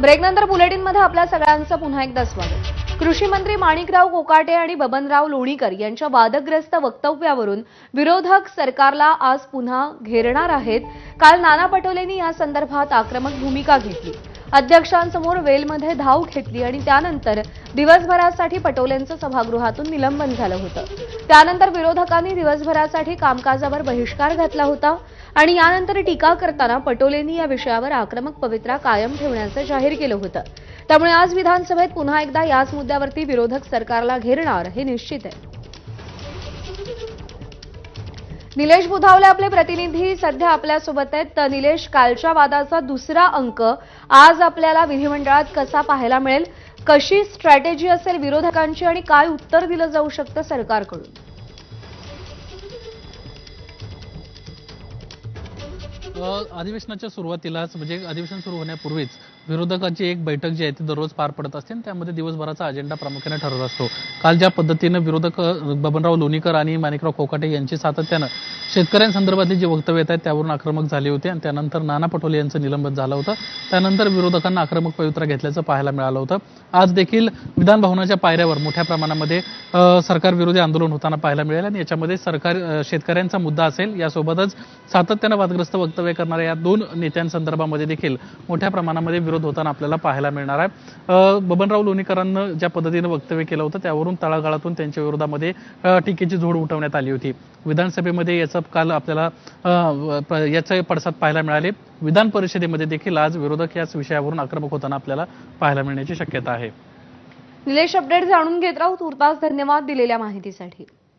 ब्रेकनंतर बुलेटिनमध्ये आपल्या सगळ्यांचं पुन्हा एकदा स्वागत. कृषी मंत्री माणिकराव कोकाटे आणि बबनराव लोणीकर यांच्या वादग्रस्त वक्तव्यावरून विरोधक सरकारला आज पुन्हा घेरणार आहेत. काल नाना पटोलेंनी या संदर्भात आक्रमक भूमिका घेतली. अध्यक्षांसमोर वेलमध्ये धाव घेतली आणि त्यानंतर दिवसभरासाठी पटोलेंचं सभागृहातून निलंबन झालं होतं. त्यानंतर विरोधकांनी दिवसभरासाठी कामकाजावर बहिष्कार घातला होता आणि यानंतर टीका करताना पटोलेंनी या विषयावर आक्रमक पवित्रा कायम ठेवण्याचं जाहीर केलं होतं. त्यामुळे आज विधानसभेत पुन्हा एकदा याच मुद्द्यावरती विरोधक सरकारला घेरणार हे निश्चित आहे. निलेश बुधावले आपले प्रतिनिधी सध्या आपल्यासोबत आहेत. तर निलेश कालच्या वादाचा दुसरा अंक आज आपल्याला विधिमंडळात कसा पाहायला मिळेल? कशी स्ट्रॅटेजी असेल विरोधकांची आणि काय उत्तर दिलं जाऊ शकतं सरकारकडून? अधिवेशनाच्या सुरुवातीलाच म्हणजे अधिवेशन सुरू होण्यापूर्वीच विरोधकांची एक बैठक जी आहे ती दररोज पार पडत असते आणि त्यामध्ये दिवसभराचा अजेंडा प्रामुख्याने ठरत असतो. काल ज्या पद्धतीनं विरोधक बबनराव लोणीकर आणि माणिकराव कोकाटे यांची सातत्यानं शेतकऱ्यांसंदर्भातली जी वक्तव्य येत आहेत त्यावरून आक्रमक झाली होती आणि त्यानंतर नाना पटोले यांचं निलंबन झालं होतं. त्यानंतर विरोधकांना आक्रमक पवित्रा घेतल्याचं पाहायला मिळालं होतं. आज देखील विधान भवनाच्या पायऱ्यावर मोठ्या प्रमाणामध्ये सरकार विरोधी आंदोलन होताना पाहायला मिळेल आणि याच्यामध्ये सरकार शेतकऱ्यांचा मुद्दा असेल यासोबतच सातत्यानं वादग्रस्त वक्तव्य करणाऱ्या या दोन नेत्यांसंदर्भामध्ये देखील मोठ्या प्रमाणामध्ये विरोध होताना आपल्याला पाहायला मिळणार आहे. बबनराव लोणीकरांना ज्या पद्धतीनं वक्तव्य केलं होतं त्यावरून तळागाळातून त्यांच्या विरोधामध्ये टीकेची झोड उठवण्यात आली होती. विधानसभेमध्ये याचं काल आपल्याला याचे पडसाद पाहायला मिळाले. विधान परिषदेमध्ये देखील आज विरोधक याच विषयावरून आक्रमक होताना आपल्याला पाहायला मिळण्याची शक्यता आहे. निलेश अपडेट जाणून घेत राहू. तुर्तास धन्यवाद दिलेल्या माहितीसाठी.